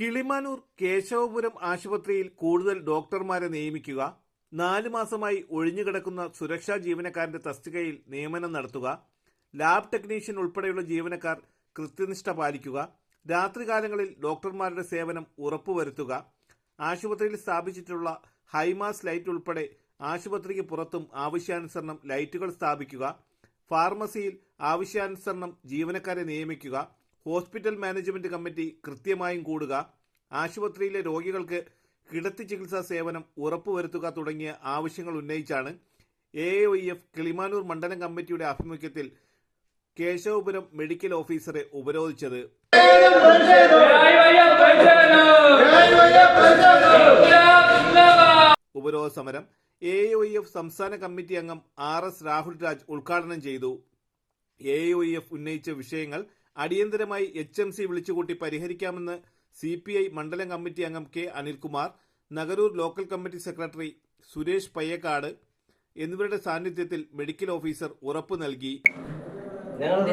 കിളിമാനൂർ കേശവപുരം ആശുപത്രിയിൽ കൂടുതൽ ഡോക്ടർമാരെ നിയമിക്കുക നാല് മാസമായി ഒഴിഞ്ഞുകിടക്കുന്ന സുരക്ഷാ ജീവനക്കാരന്റെ തസ്തികയിൽ നിയമനം നടത്തുക ലാബ് ടെക്നീഷ്യൻ ഉൾപ്പെടെയുള്ള ജീവനക്കാർ കൃത്യനിഷ്ഠ പാലിക്കുക രാത്രികാലങ്ങളിൽ ഡോക്ടർമാരുടെ സേവനം ഉറപ്പുവരുത്തുക ആശുപത്രിയിൽ സ്ഥാപിച്ചിട്ടുള്ള ഹൈമാസ് ലൈറ്റ് ഉൾപ്പെടെ ആശുപത്രിക്ക് പുറത്തും ആവശ്യാനുസരണം ലൈറ്റുകൾ സ്ഥാപിക്കുക ഫാർമസിയിൽ ആവശ്യാനുസരണം ജീവനക്കാരെ നിയമിക്കുക ഹോസ്പിറ്റൽ മാനേജ്മെന്റ് കമ്മിറ്റി കൃത്യമായും കൂടുക ആശുപത്രിയിലെ രോഗികൾക്ക് കിടത്തി ചികിത്സാ സേവനം ഉറപ്പുവരുത്തുക തുടങ്ങിയ ആവശ്യങ്ങൾ ഉന്നയിച്ചാണ് എ ഒ എഫ് കിളിമാനൂർ മണ്ഡലം കമ്മിറ്റിയുടെ ആഭിമുഖ്യത്തിൽ കേശവപുരം മെഡിക്കൽ ഓഫീസറെ ഉപരോധിച്ചത്. ഉപരോധ സമരം എ ഒ എഫ് സംസ്ഥാന കമ്മിറ്റി അംഗം ആർ എസ് രാഹുൽ രാജ് ഉദ്ഘാടനം ചെയ്തു. എ ഒ എഫ് ഉന്നയിച്ച വിഷയങ്ങൾ അടിയന്തരമായി എച്ച് എം സി വിളിച്ചുകൂട്ടി പരിഹരിക്കാമെന്ന് സി പി ഐ മണ്ഡലം കമ്മിറ്റി അംഗം K Anilkumar Nagaroor local committee secretary Suresh Payyakkad എന്നിവരുടെ സാന്നിധ്യത്തിൽ മെഡിക്കൽ ഓഫീസർ ഉറപ്പു നൽകി.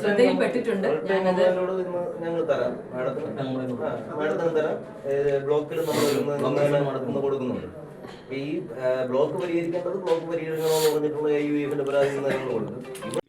ശ്രദ്ധയിൽപ്പെട്ടിട്ടുണ്ട്. ഞാനത് ഞങ്ങൾ തരാം. മാഡത്തിന് ആ, മാഡത്തിന് തരാം. ബ്ലോക്കിൽ നമ്മൾ കൊടുക്കുന്നുണ്ട്. ഈ ബ്ലോക്ക് പരിഹരിക്കേണ്ടത് ബ്ലോക്ക് പരിഹരിക്കണമെന്ന് പറഞ്ഞിട്ടുള്ള യു എഫിന്റെ പരാതി ഞങ്ങൾ കൊടുക്കും.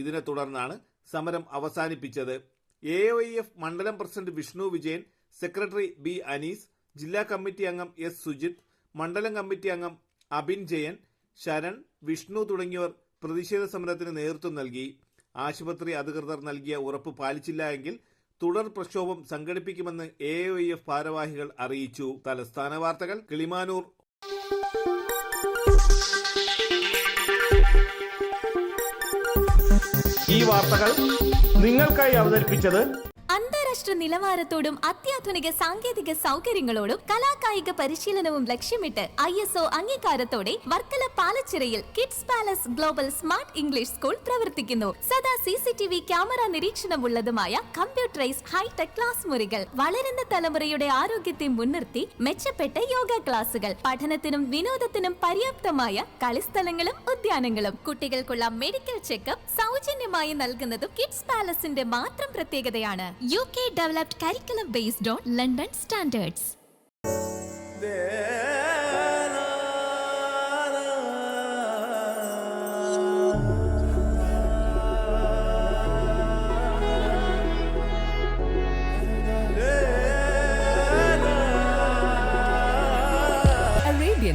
ഇതിനെ തുടർന്നാണ് സമരം അവസാനിപ്പിച്ചത്. എ ഐ എഫ് മണ്ഡലം president Vishnu Vijayan secretary B Anees ജില്ലാ കമ്മിറ്റി അംഗം എസ് സുജിത് മണ്ഡലം കമ്മിറ്റി അംഗം അബിൻ ജയൻ ശരൺ വിഷ്ണു തുടങ്ങിയവർ പ്രതിഷേധ സമരത്തിന് നേതൃത്വം നൽകി. ആശുപത്രി അധികൃതർ നൽകിയ ഉറപ്പ് പാലിച്ചില്ല എങ്കിൽ തുടർ പ്രക്ഷോഭം സംഘടിപ്പിക്കുമെന്ന് എ ഐ എഫ് ഭാരവാഹികൾ അറിയിച്ചു. തലസ്ഥാന വാർത്തകൾ കിളിമാനൂർ. വാർത്തകൾ നിങ്ങൾക്കായി അവതരിപ്പിച്ചത് അന്താരാഷ്ട്ര നിലവാരത്തോടും അത്യാധുനിക സാങ്കേതിക സൗകര്യങ്ങളോടും കലാകായിക പരിശീലനവും ലക്ഷ്യമിട്ട് ഐ എസ് ഒ അംഗീകാരത്തോടെ Varkala പാലച്ചിറയിൽ kids palace global smart English school പ്രവർത്തിക്കുന്നു. സദാ C C T V camera നിരീക്ഷണമുള്ളതുമായ computerise hitech class മുറികൾ വളരുന്ന തലമുറയുടെ ആരോഗ്യത്തെ മുൻനിർത്തി മെച്ചപ്പെട്ട യോഗ ക്ലാസുകൾ പഠനത്തിനും വിനോദത്തിനും പര്യാപ്തമായ കളിസ്ഥലങ്ങളും ഉദ്യാനങ്ങളും. കുട്ടികൾക്കുള്ള മെഡിക്കൽ ചെക്കപ്പ് സൗജന്യമായി നൽകുന്നതും കിഡ്സ് പാലസിന്റെ മാത്രം പ്രത്യേകതയാണ്. U K developed curriculum based on London standards.